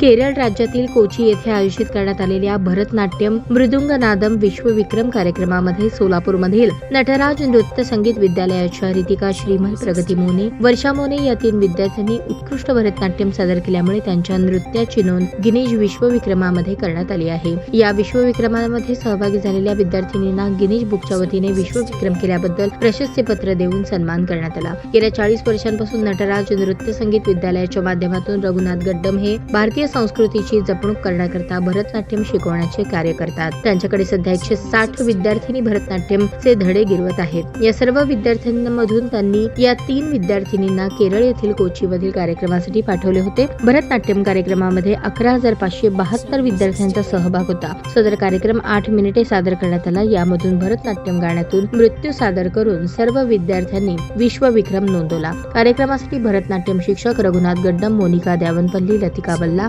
केरळ राज्यातील कोची येथे आयोजित करण्यात आलेल्या भरतनाट्यम मृदुंगनादम विश्वविक्रम कार्यक्रमामध्ये सोलापूरमधील नटराज नृत्य संगीत विद्यालयाच्या रितिका श्रीमल प्रगती मोने वर्षा मोने या तीन विद्यार्थ्यांनी उत्कृष्ट भरतनाट्यम सादर केल्यामुळे त्यांच्या नृत्याची नोंद गिनेश विश्वविक्रमामध्ये करण्यात आली आहे. या विश्वविक्रमामध्ये सहभागी झालेल्या विद्यार्थिनींना गिनेश बुकच्या वतीने विश्वविक्रम केल्याबद्दल प्रशस्ती पत्र देऊन सन्मान करण्यात आला. गेल्या चाळीस वर्षांपासून नटराज नृत्य संगीत विद्यालयाच्या माध्यमातून रघुनाथ गड्डम हे भारतीय संस्कृतीची जपणूक करण्याकरता भरतनाट्यम शिकवण्याचे कार्य करतात. त्यांच्याकडे सध्या एकशे साठ विद्यार्थिनी भरतनाट्यमचे धडे गिरवत आहेत. या सर्व विद्यार्थ्यांमधून त्यांनी या तीन विद्यार्थिनींना केरळ येथील कोचीमधील कार्यक्रमासाठी पाठवले होते. भरतनाट्यम कार्यक्रमामध्ये अकरा हजार पाचशे बहात्तर विद्यार्थ्यांचा सहभाग होता. सदर कार्यक्रम आठ मिनिटे सादर करण्यात आला. यामधून भरतनाट्यम गाण्यातून मृत्यू सादर करून सर्व विद्यार्थ्यांनी विश्वविक्रम नोंदवला. कार्यक्रमासाठी भरतनाट्यम शिक्षक रघुनाथ गड्डम मोनिका द्यावनपल्ली लतिका बल्ला